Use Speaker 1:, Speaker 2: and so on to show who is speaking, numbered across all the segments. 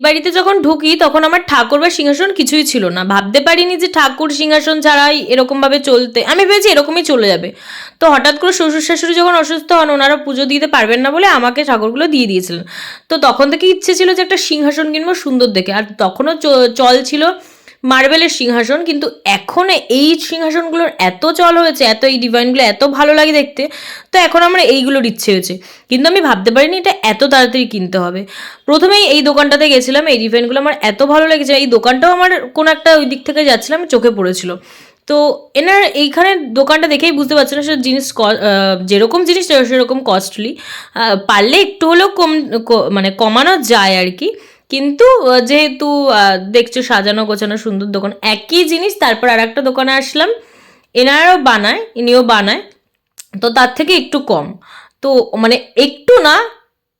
Speaker 1: বাড়িতে যখন ঢুকি, তখন আমার ঠাকুর বা সিংহাসন কিছুই ছিল না। ভাবতে পারিনি যে ঠাকুর সিংহাসন ছাড়াই এরকমভাবে চলতে, আমি ভেবেছি এরকমই চলে যাবে। তো হঠাৎ করে শ্বশুর শাশুড়ি যখন অসুস্থ হন, ওনারা পুজো দিতে পারবেন না বলে আমাকে ঠাকুরগুলো দিয়ে দিয়েছিলেন। তো তখন থেকে ইচ্ছে ছিল যে একটা সিংহাসন কিনবো সুন্দর দেখে। আর তখনও চল ছিল মার্বেলের সিংহাসন, কিন্তু এখন এই সিংহাসনগুলোর এত চল হয়েছে, এত এই ডিজাইনগুলো এত ভালো লাগে দেখতে, তো এখন আমার এইগুলোর ইচ্ছে হয়েছে। কিন্তু আমি ভাবতে পারিনি এটা এত তাড়াতাড়ি কিনতে হবে। প্রথমেই এই দোকানটাতে গেছিলাম, এই ডিজাইনগুলো আমার এত ভালো লেগেছে, এই দোকানটাও আমার কোনো একটা ওই দিক থেকে যাচ্ছিলাম চোখে পড়েছিল। তো এনার এইখানে দোকানটা দেখেই বুঝতে পারছি না সে জিনিস যেরকম জিনিস সেরকম কস্টলি পারলে একটু হলেও কম মানে কমানো যায় আর কি। কিন্তু যেহেতু দেখছ সাজানো গোছানো সুন্দর দোকান, একই জিনিস, তারপর আর একটা দোকানে আসলাম। এনারাও বানায়, ইনিও বানায়, তো তার থেকে একটু কম। তো মানে একটু না,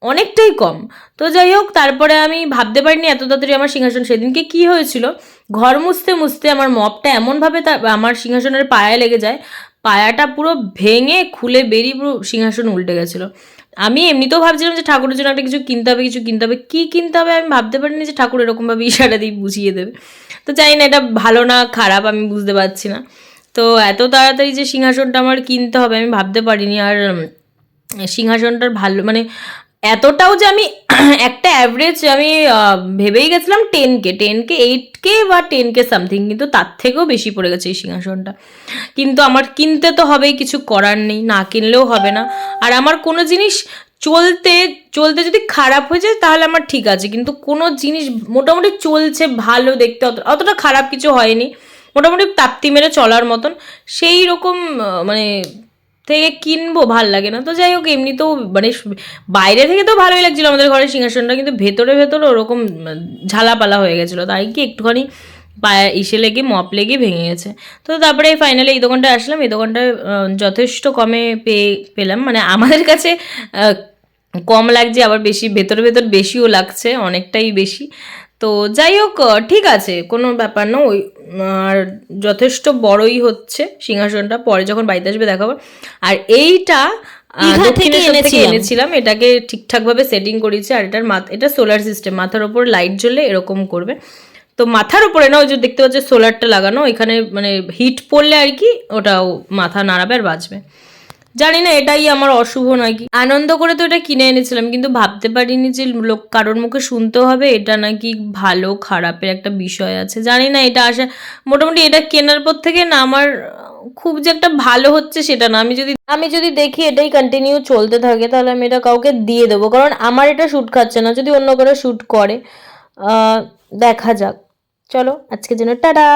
Speaker 1: অনেকটাই কম। তো যাই হোক, তারপরে আমি ভাবতে পারিনি এত তাড়াতাড়ি আমার সিংহাসন। সেদিনকে কি হয়েছিল, ঘর মুছতে মুছতে আমার মপটা এমনভাবে তা, আমার সিংহাসনের পায়ে লেগে যায়, পায়াটা পুরো ভেঙে খুলে বেরিয়ে পুরো সিংহাসন উল্টে গেছিল। আমি এমনিতেও ভাবছিলাম যে ঠাকুরের জন্য একটা কিছু কিনতে হবে, কিছু কিনতে হবে। কী কিনতে হবে আমি ভাবতে পারিনি যে ঠাকুর এরকমভাবে ইশারা দিয়ে বুঝিয়ে দেবে। তো জানি না এটা ভালো না খারাপ, আমি বুঝতে পারছি না। তো এত তাড়াতাড়ি যে সিংহাসনটা আমার কিনতে হবে আমি ভাবতে পারিনি। আর সিংহাসনটার ভালো মানে এতটাও যে আমি একটা অ্যাভারেজ আমি ভেবেই গেছিলাম ten K ten K eight K বা টেন কে সামথিং কিন্তু তার থেকেও বেশি পড়ে গেছে এই সিংহাসনটা। কিন্তু আমার কিনতে তো হবেই, কিছু করার নেই, না কিনলেও হবে না। আর আমার কোনো জিনিস চলতে চলতে যদি খারাপ হয়ে যায়, তাহলে আমার ঠিক আছে। কিন্তু কোনো জিনিস মোটামুটি চলছে ভালো দেখতে অত, অতটা খারাপ কিছু হয়নি। মোটামুটি তাপ্তি মেরে চলার মতন। সেই রকম মানে থেকে কিনবো, ভালো লাগে না। তো যাই হোক, এমনিতেও মানে বাইরে থেকে তো ভালোই লাগছিল আমাদের ঘরের সিংহাসনটা, কিন্তু ভেতরে ভেতরে ওরকম ঝালাপালা হয়ে গেছিল। তাই কি একটুখানি পায়ে ইসে লেগে, মপ লেগে ভেঙে গেছে। তো তারপরে ফাইনালি এই দোকানটায় আসলাম। এই দোকানটায় যথেষ্ট কমে পেয়ে পেলাম। মানে আমাদের কাছে কম লাগছে, আবার বেশি, ভেতর ভেতর বেশিও লাগছে, অনেকটাই বেশি। তো যাই হোক ঠিক আছে কোনো ব্যাপার না ওই আর যথেষ্ট বড়ই হচ্ছে সিংহাসনটা পরে যখন বাড়িতে আসবে দেখাবো। আর এইটা
Speaker 2: থেকে
Speaker 1: দক্ষিণেশ্বর থেকে
Speaker 2: এনেছিলাম।
Speaker 1: এটাকে ঠিকঠাকভাবে সেটিং করেছি আর এটার মাথা এটা সোলার সিস্টেম মাথার ওপর লাইট জ্বলে এরকম করবে। তো মাথার উপরে না ওই যে দেখতে পাচ্ছ সোলারটা লাগানো এখানে মানে হিট পড়লে আর কি ওটাও মাথা নাড়াবে আর বাজবে জানি না, এটাই আমার অশুভ নাকি আনন্দ করে তো এটা কিনে এনেছিলাম, কিন্তু ভাবতে পারিনি যে লোক, কারোর মুখে শুনতে হবে, এটা নাকি ভালো, খারাপের একটা বিষয় আছে। জানি না, এটা আসা, মোটামুটি এটা কেনার পর থেকে না আমার খুব যে একটা ভালো হচ্ছে সেটা না। আমি যদি আমি যদি দেখি এটাই কন্টিনিউ চলতে থাকে, তাহলে আমি এটা কাউকে দিয়ে দেবো, কারণ আমার এটা শ্যুট খাচ্ছে না। যদি অন্য করে শ্যুট করে দেখা যাক। চলো, আজকের জন্য টাটা।